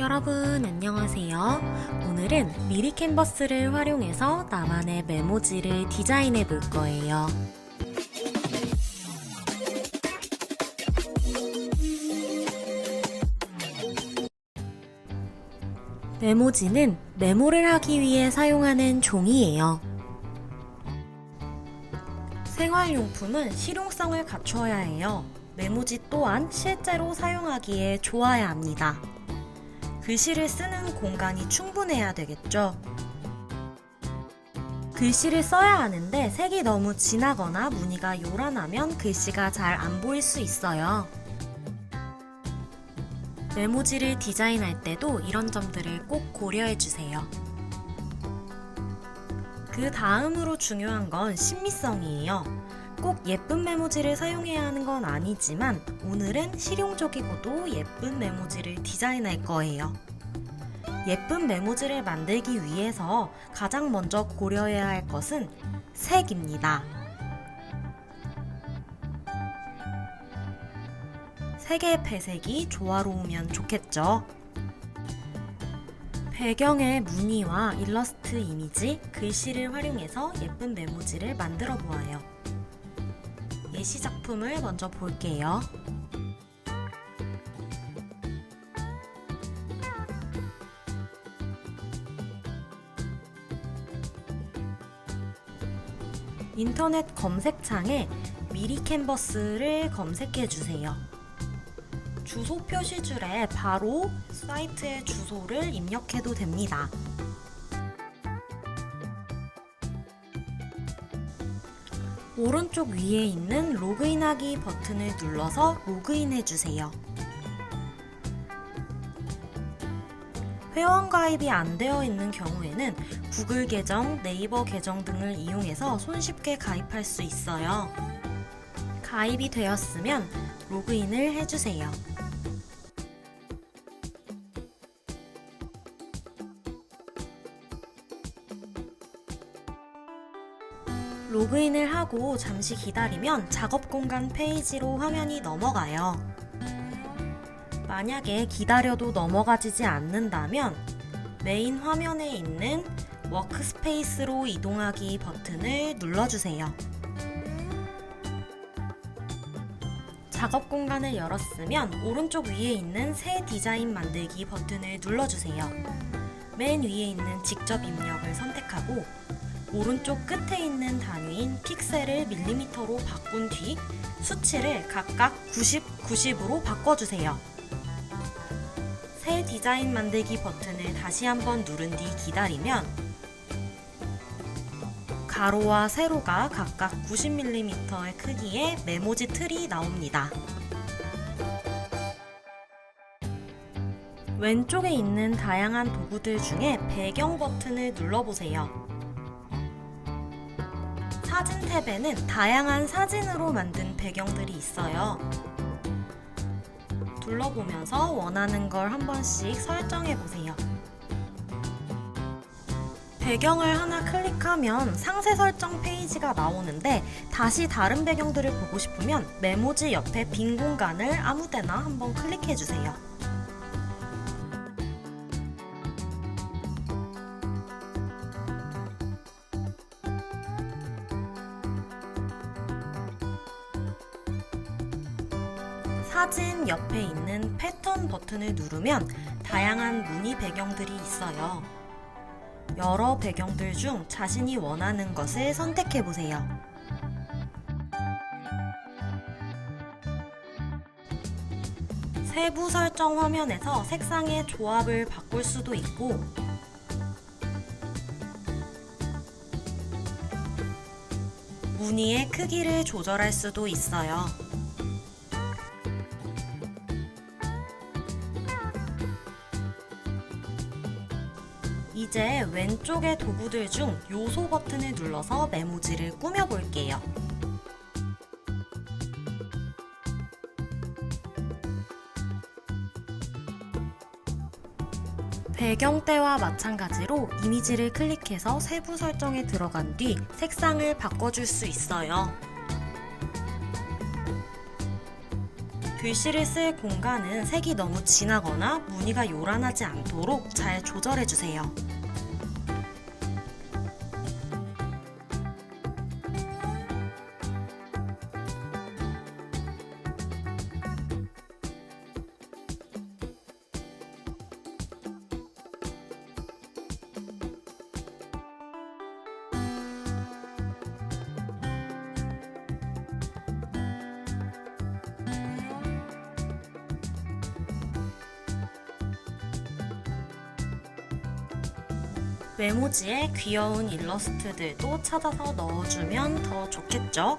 여러분 안녕하세요. 오늘은 미리 캔버스를 활용해서 나만의 메모지를 디자인해 볼 거예요. 메모지는 메모를 하기 위해 사용하는 종이에요. 생활용품은 실용성을 갖춰야 해요. 메모지 또한 실제로 사용하기에 좋아야 합니다. 글씨를 쓰는 공간이 충분해야 되겠죠. 글씨를 써야 하는데 색이 너무 진하거나 무늬가 요란하면 글씨가 잘 안 보일 수 있어요. 메모지를 디자인할 때도 이런 점들을 꼭 고려해 주세요. 그 다음으로 중요한 건 신미성이에요. 꼭 예쁜 메모지를 사용해야 하는 건 아니지만 오늘은 실용적이고도 예쁜 메모지를 디자인할 거예요. 예쁜 메모지를 만들기 위해서 가장 먼저 고려해야 할 것은 색입니다. 색의 배색이 조화로우면 좋겠죠. 배경의 무늬와 일러스트 이미지, 글씨를 활용해서 예쁜 메모지를 만들어 보아요. 예시 작품을 먼저 볼게요. 인터넷 검색창에 미리 캔버스를 검색해 주세요. 주소 표시줄에 바로 사이트의 주소를 입력해도 됩니다. 오른쪽 위에 있는 로그인하기 버튼을 눌러서 로그인해 주세요. 회원 가입이 안 되어 있는 경우에는 구글 계정, 네이버 계정 등을 이용해서 손쉽게 가입할 수 있어요. 가입이 되었으면 로그인을 해주세요. 하고 잠시 기다리면 작업 공간 페이지로 화면이 넘어가요. 만약에 기다려도 넘어가지지 않는다면 메인 화면에 있는 워크스페이스로 이동하기 버튼을 눌러주세요. 작업 공간을 열었으면 오른쪽 위에 있는 새 디자인 만들기 버튼을 눌러주세요. 맨 위에 있는 직접 입력을 선택하고 오른쪽 끝에 있는 단위인 픽셀을 밀리미터로 바꾼 뒤 수치를 각각 90, 90으로 바꿔주세요. 새 디자인 만들기 버튼을 다시 한번 누른 뒤 기다리면 가로와 세로가 각각 90mm의 크기의 메모지 틀이 나옵니다. 왼쪽에 있는 다양한 도구들 중에 배경 버튼을 눌러보세요. 사진 탭에는 다양한 사진으로 만든 배경들이 있어요. 둘러보면서 원하는 걸 한 번씩 설정해 보세요. 배경을 하나 클릭하면 상세 설정 페이지가 나오는데 다시 다른 배경들을 보고 싶으면 메모지 옆에 빈 공간을 아무 데나 한번 클릭해 주세요. 사진 옆에 있는 패턴 버튼을 누르면 다양한 무늬 배경들이 있어요. 여러 배경들 중 자신이 원하는 것을 선택해 보세요. 세부 설정 화면에서 색상의 조합을 바꿀 수도 있고 무늬의 크기를 조절할 수도 있어요. 이제 왼쪽의 도구들 중 요소 버튼을 눌러서 메모지를 꾸며 볼게요. 배경대와 마찬가지로 이미지를 클릭해서 세부 설정에 들어간 뒤 색상을 바꿔줄 수 있어요. 글씨를 쓸 공간은 색이 너무 진하거나 무늬가 요란하지 않도록 잘 조절해 주세요. 메모지에 귀여운 일러스트들도 찾아서 넣어주면 더 좋겠죠?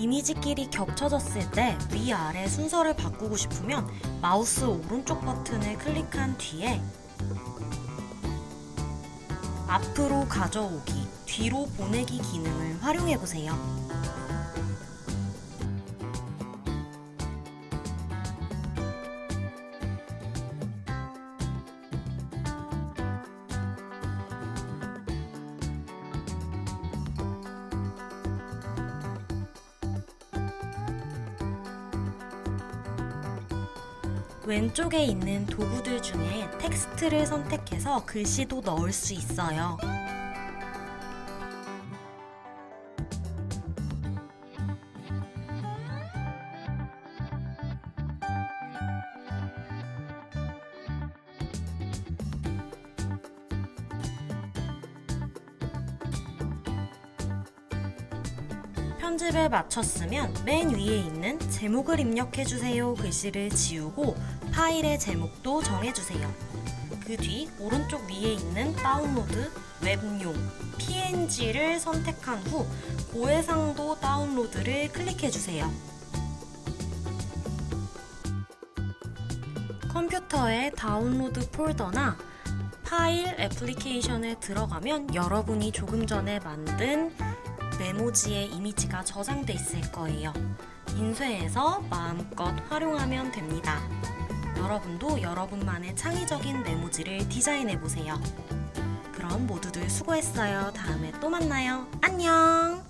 이미지끼리 겹쳐졌을 때 위아래 순서를 바꾸고 싶으면 마우스 오른쪽 버튼을 클릭한 뒤에 앞으로 가져오기, 뒤로 보내기 기능을 활용해 보세요. 왼쪽에 있는 도구들 중에 텍스트를 선택해서 글씨도 넣을 수 있어요. 편집을 마쳤으면 맨 위에 있는 제목을 입력해주세요 글씨를 지우고 파일의 제목도 정해주세요. 그 뒤 오른쪽 위에 있는 다운로드, 웹용, PNG를 선택한 후 고해상도 다운로드를 클릭해주세요. 컴퓨터의 다운로드 폴더나 파일 애플리케이션에 들어가면 여러분이 조금 전에 만든 메모지의 이미지가 저장돼 있을 거예요. 인쇄해서 마음껏 활용하면 됩니다. 여러분도 여러분만의 창의적인 메모지를 디자인해 보세요. 그럼 모두들 수고했어요. 다음에 또 만나요. 안녕!